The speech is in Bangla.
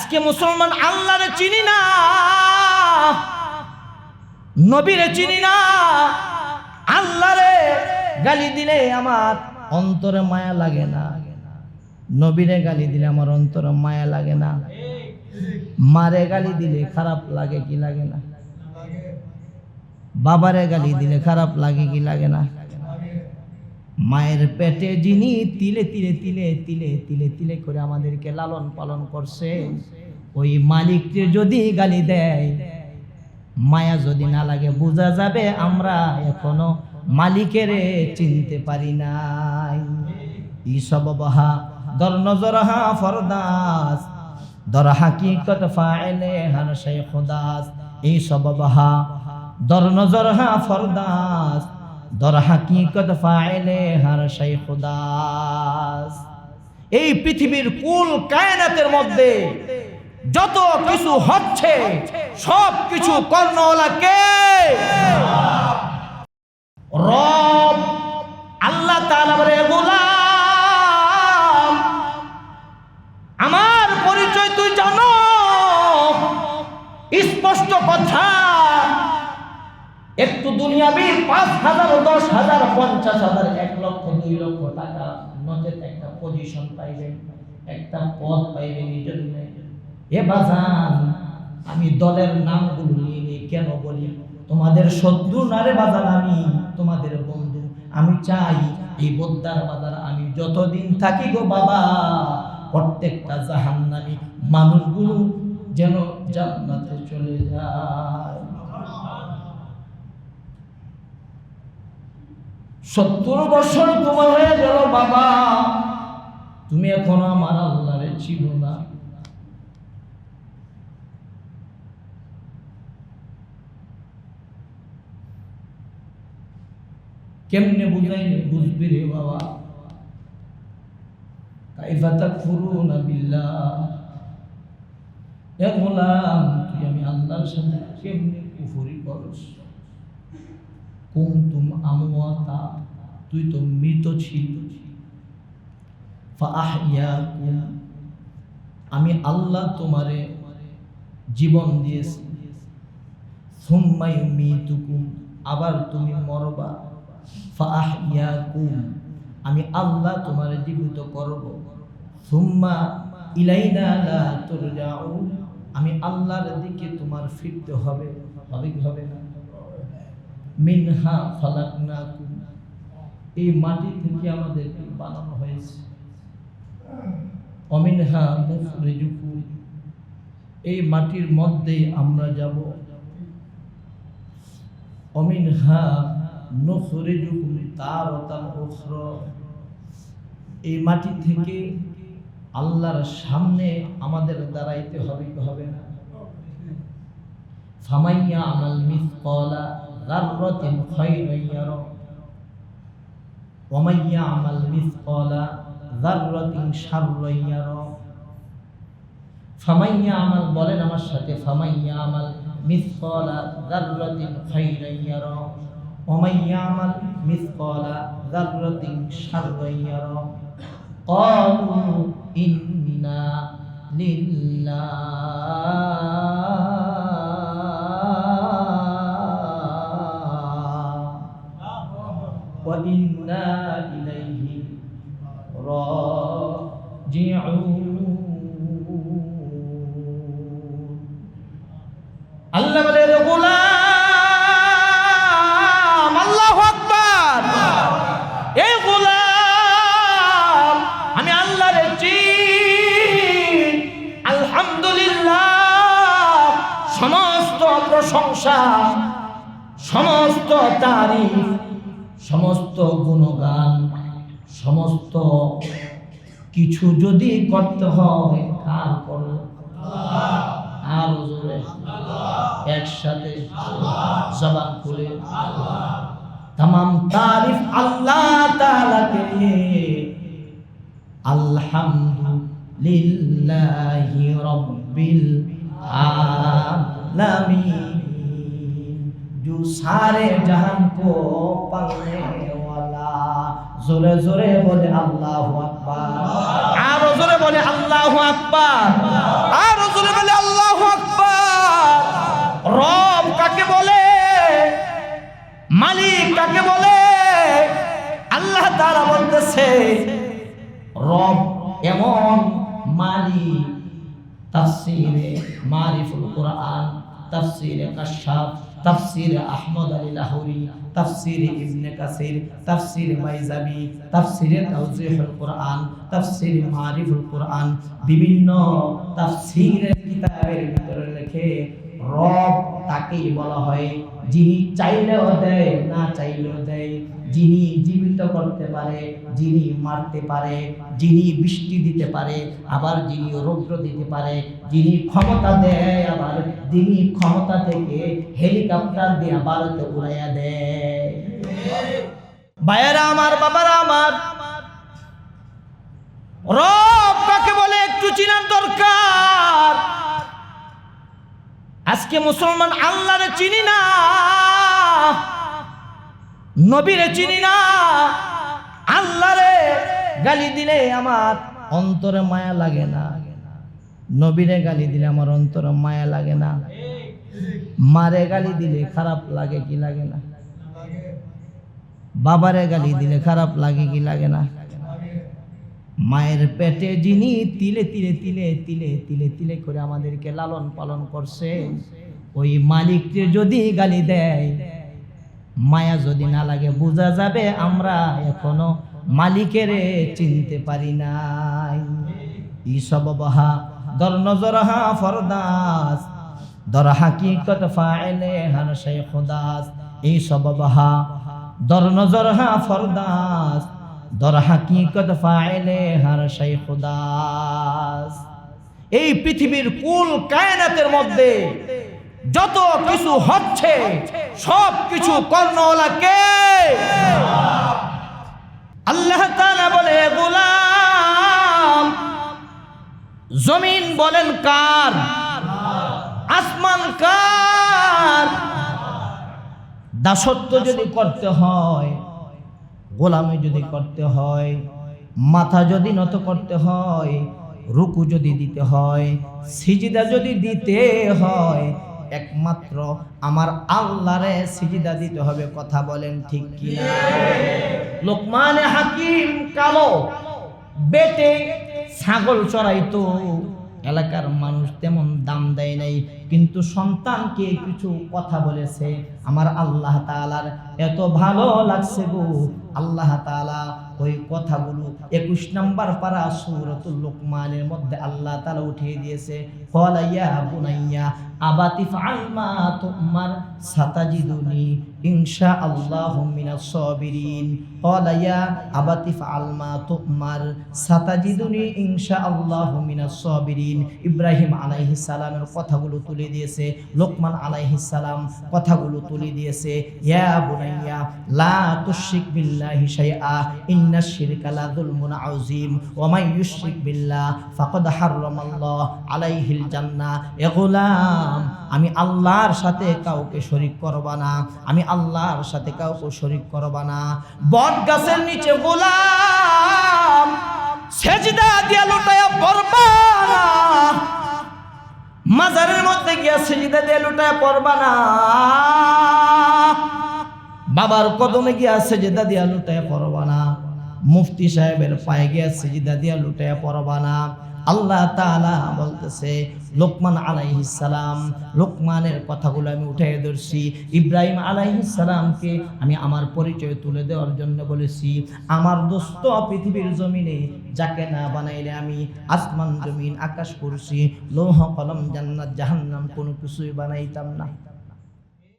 আজকে মুসলমান আল্লাহরে চিনি না, নবীরে চিনি না, আল্লাহরে গালি দিলে আমার অন্তরে মায়া লাগে না। নবীরে গালি দিলে আমার অন্তরে মায়া লাগে না। মারে গালি দিলে খারাপ লাগে কি লাগে না? বাবারে গালি দিলে খারাপ লাগে কি লাগে না? মায়ের পেটে যিনি তিলে তিলে তিলে তিলে তিলে তিলে করে আমাদেরকে লালন পালন করছে, ওই মালিককে যদি গালি দেয়, মায়া যদি না লাগে, বোঝা যাবে আমরা এখনও মালিকের চিনতে পারি নাই। ইসব বহা দর নজরহা ফরদাস, দর হাকিকত ফাইলে হান শেখ দাস। এই সব বহা দর নজরহা ফরদাস দর হাকিকত ফাইলে হার শেখ দাস এই পৃথিবীর কুল কায়নাতের মধ্যে যত কিছু হচ্ছে, সব কিছু কর্ণওয়ালা কে? রব, আল্লাহ তাআলা বলে আমার পরিচয় তুই জানো। স্পষ্ট কথা একটু দুনিয়াবি পাঁচ হাজার দশ হাজার, পঞ্চাশ হাজার, এক লক্ষ, দুই লক্ষ টাকা নচেত একটা পজিশন পাইবেন, একটা পদ পাইবেন জন্য। এ বাজান, আমি দলের নামগুলো নিয়ে নিয়ে কেন বলি? তোমাদের শত্রু নারে বাজার আমি, তোমাদের বন্ধু। আমি চাই এই বোদ্দার বাজার আমি যতদিন থাকি গো বাবা, প্রত্যেকটা জাহান্নামী মানুষগুলো যেন জান্নাতে চলে যায়। সত্তর বছর তোমার হয়ে গেল, বাবা। তুমি এখনও আমার আল্লাহরে ছিল না। কেমনে বুঝাইলে বুঝবি রে বাবা? কাইফা তাকফুরুনা বিল্লাহ। এ গোলাম, তুই আমি আল্লাহর সাথে কেমনে কুফরি করস? কুমতুম আমওয়াতা তুই তো মৃত ছিল। আমি আল্লাহ তোমারে জীবন দিয়েছি। সুম্মা ইউমিতুকুম আবার তুমি মরবা। আমি আল্লাহ তোমারে জীবিত করব। সুম্মা ইলাইনা আমি আল্লাহর দিকে তোমার ফিরতে হবে হবে না? মিনহা খালাকনাকুম। এই মাটি থেকে আমাদেরকে বানানো হয়েছে। অমিনহা মুখরিজুকুম। এই মাটির মধ্যে আমরা যাব। অমিনহা নুখরিজুকুম তারাতান উখরা। এই মাটি থেকে আল্লাহর সামনে আমাদের দাঁড়াইতে হবে হবে না। ফামাইয়া আমাল মিসকালা যাররাতিন খায়রান ইয়ারা ওয়া মাইয়া আমাল মিসকালা যাররাতিন শাররান ইয়ারা ফামাইয়া আমাল বলেন আমার সাথে ফামাইয়া আমাল মিসকালা যাররাতিন খায়রান ইয়ারা ওয়া মাইয়া আমাল মিসকালা যাররাতিন শাররান ইয়ারা قالوا إنا لله প্রশংসা সমস্ত তারিফ, সমস্ত গুণগান, সমস্ত কিছু যদি করতে হবে কার করো আর জোরে। একসাথে জবান খুলে। তাম তারিফ আল্লাহ তালাকে আলহামদুলিল্লাহি রব্বিল আলামিন। जो सारे जहान को पालने वाला জোরে জোরে বলে আল্লাহ আকবার। আরও জোরে বলে আল্লাহ আকবার। আরও জোরে বলে আল্লাহ আকবার। রব কাকে বলে? মালিক কাকে বলে? আল্লাহ তারা বলতেছে, রব এমন মালিক, তাফসিরে মারিফুল কোরআন, তাফসিরে কাশাফ তাফসির আহমদ আলী লাহোরি, তাফসির ইবনে কাসির, তাফসির মাইজাবি, তাফসির তাওজিহুল কোরআন, তাফসির মারিফুল কোরআন, বিভিন্ন তাফসিরের কিতাবের ভিতরে লেখে রব তাকেই বলা হয়। যিনি চাইলেও দেয়, না চাইলেও দেয়। যিনি জীবিত করতে পারে, যিনি মারতে পারে, যিনি বৃষ্টি দিতে পারে, আবার যিনি রৌদ্র দিতে পারে, যিনি ক্ষমতা দেয়, আবার যিনি ক্ষমতা থেকে হেলিকপ্টার দিয়ে ভারতে উড়াইয়া দেয়। ভাইয়েরা আমার, বাবারা আমার, রব কাকে বলে একটু চিনার দরকার। আজকে মুসলমান আল্লাহরে চিনি না, নবীরে চিনি না, আল্লাহরে গালি দিলে আমার অন্তরে মায়া লাগে না। নবীরে গালি দিলে আমার অন্তরে মায়া লাগে না। মারে গালি দিলে খারাপ লাগে কি লাগে না? বাবারে গালি দিলে খারাপ লাগে কি লাগে না? মায়ের পেটে যিনি তিলে তিলে তিলে তিলে তিলে তিলে করে আমাদেরকে লালন পালন করছে, ওই মালিককে যদি গালি দেয়, মায়া যদি না লাগে বোঝা যাবে আমরা এখনও মালিকের চিনতে পারি নাই। ইসব বহা, দর নজরহা ফরদাস, দর হাকিকত ফাইলে হান শেখ দাস, এই সব বহা, দর নজরহা ফরদাস দর হাকিকত ফাইলে হার শেখ দাস এই পৃথিবীর কুল কায়নাতের মধ্যে যত কিছু হচ্ছে, সব কিছু কর্ণওয়ালা কে? আল্লাহ বলে গোলাম, জমিন বলেন কার? আসমান কার? দাসত্ব যদি করতে হয় গোলামি যদি করতে হয়, মাথা যদি নত করতে হয়, রুকু যদি দিতে হয়, সিজিদা যদি দিতে হয়, একমাত্র আমার আল্লাহরে সিজিদা দিতে হবে কথা বলেন ঠিক কিনা? লোকমানে হাকিম কালো বেটে ছাগল চড়াইতো, এলাকার মানুষ তেমন দাম দেয় নাই, কিন্তু সন্তানকে কিছু কথা বলেছে, আমার আল্লাহ তালার এত ভালো লাগছে গো আল্লাহ তাআলা ওই কথাগুলো একুশ নাম্বার পারা সূরাতুল লোকমানের মধ্যে আল্লাহ তাআলা উঠিয়ে দিয়েছে। ইয়া বুনাইয়া আবাতি ফাআল মা তুমার, সাতাজিদুনি ইনশাআল্লাহু মিনাস সাবিরিন। ক্বালা ইয়া আবাতি ফাআল মা তুমার, সাতাজিদুনি ইনশাআল্লাহু মিনাস সাবিরিন। ইব্রাহিম আলাইহিস সালামের কথাগুলো তুলে দিয়েছে, লোকমান আলাইহিস সালাম কথাগুলো তুলে দিয়েছে। ইয়া বুনাইয়া, লা তুশরিক বিল্লাহি শাইআ ইন্নাশ শিরকা লা যুলমুন আযীম ওয়া মান ইউশরিক বিল্লাহ ফাকাদ হারামাল্লাহ আলাইহিল জান্নাহ এ আমি আল্লাহর সাথে কাউকে শরীক করবা না আমি আল্লাহর সাথে কাউকে শরীক করবা না বট গাছের নিচে গোলাম সেজদা দিয়া লুটায়া পড়বা মাজারের মধ্যে গিয়া সেজদা দিয়ে লুটায় পড়বা না বাবার কদমে গিয়া সেজদা দিয়া লুটায় পড়বা না। মুফতি সাহেবের পায়ে গিয়া সেজদা দিয়া লুটায় পড়বা না। আল্লাহ তাআলা বলতেছে, লোকমান আলাইহিস সালাম, লোকমানের কথাগুলো আমি উঠাই ধরছি। ইব্রাহিম আলাইহিস সালামকে আমি আমার পরিচয় তুলে দেওয়ার জন্য বলেছি। আমার দোস্ত পৃথিবীর জমিনে যাকে না বানাইলে আমি আসমান জমিন আকাশ করছি লৌহ কলম জান্নাত জাহান্নাম কোনো কিছুই বানাইতাম না।